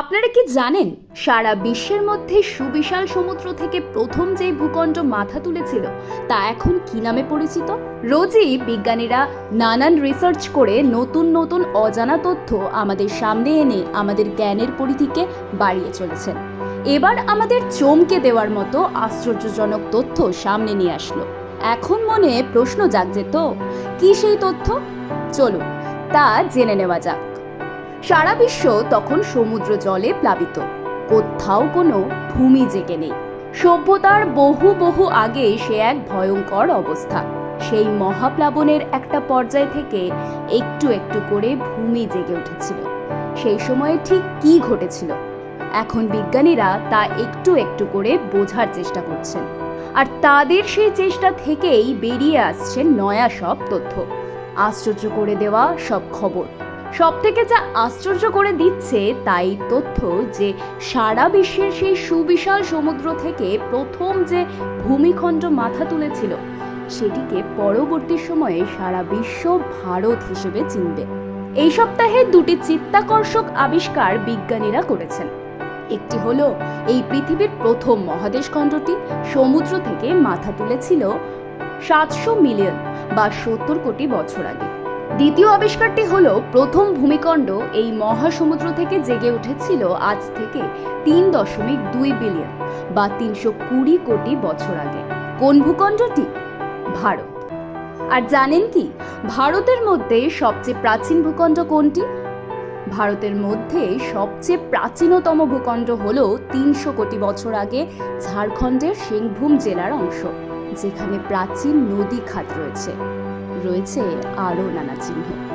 আপনারা কি জানেন, সারা বিশ্বের মধ্যে সুবিশাল সমুদ্র থেকে প্রথম যে ভূখণ্ড মাথা তুলেছিল, তা এখন কি নামে পরিচিত? রোজই বিজ্ঞানীরা নানান রিসার্চ করে নতুন নতুন অজানা তথ্য আমাদের সামনে এনে আমাদের জ্ঞানের পরিধিকে বাড়িয়ে চলেছেন। এবার আমাদের চমকে দেওয়ার মতো আশ্চর্যজনক তথ্য সামনে নিয়ে আসলো। এখন মনে প্রশ্ন জাগছে তো, কি সেই তথ্য? চলুন, তা জেনে নেওয়া যাক। সারা বিশ্ব তখন সমুদ্র জলে প্লাবিত। কোথাও কোনো ভূমি জেগে নেই। সভ্যতার বহু বহু আগে সে এক ভয়ঙ্কর অবস্থা। সেই মহাপ্লাবনের একটা পর্যায় থেকে একটু একটু করে ভূমি জেগে উঠেছিল। সেই সময়ে ঠিক কি ঘটেছিল? এখন বিজ্ঞানীরা তা একটু একটু করে বোঝার চেষ্টা করছেন। আর তাদের সেই চেষ্টা থেকেই বেরিয়ে আসছে নয়া সব তথ্য। আশ্চর্য করে দেওয়া সব খবর। সব থেকে যা আশ্চর্য করে দিচ্ছে তাই তথ্য যে সারা বিশ্বের সেই সুবিশাল সমুদ্র থেকে প্রথম যে ভূমিখণ্ড মাথা তুলেছিল, সেটিকে পরবর্তী সময়ে সারা বিশ্ব ভারত হিসেবে চিনবে। এই সপ্তাহে দুটি চিত্তাকর্ষক আবিষ্কার বিজ্ঞানীরা করেছেন। একটি হলো, এই পৃথিবীর প্রথম মহাদেশ খণ্ডটি সমুদ্র থেকে মাথা তুলেছিল সাতশো মিলিয়ন বা সত্তর কোটি বছর আগে। দ্বিতীয় আবিষ্কারটি হল প্রথম ভূমিকণ্ড এই মহাসমুদ্র থেকে জেগে উঠেছিল আজ থেকে তিন দশমিক দুই বিলিয়ন বা তিনশো কুড়ি কোটি বছর আগে। কোন ভূখণ্ডটি? ভারত। আর জানেন কি, ভারতের মধ্যে সবচেয়ে প্রাচীন ভূখণ্ড কোনটি? ভারতের মধ্যে সবচেয়ে প্রাচীনতম ভূখণ্ড হল তিনশো কোটি বছর আগে ঝাড়খণ্ডের সিংভূম জেলার অংশ। যেখানে প্রাচীন নদী খাত রয়েছে। রয়েছে আরও নানা চিহ্ন।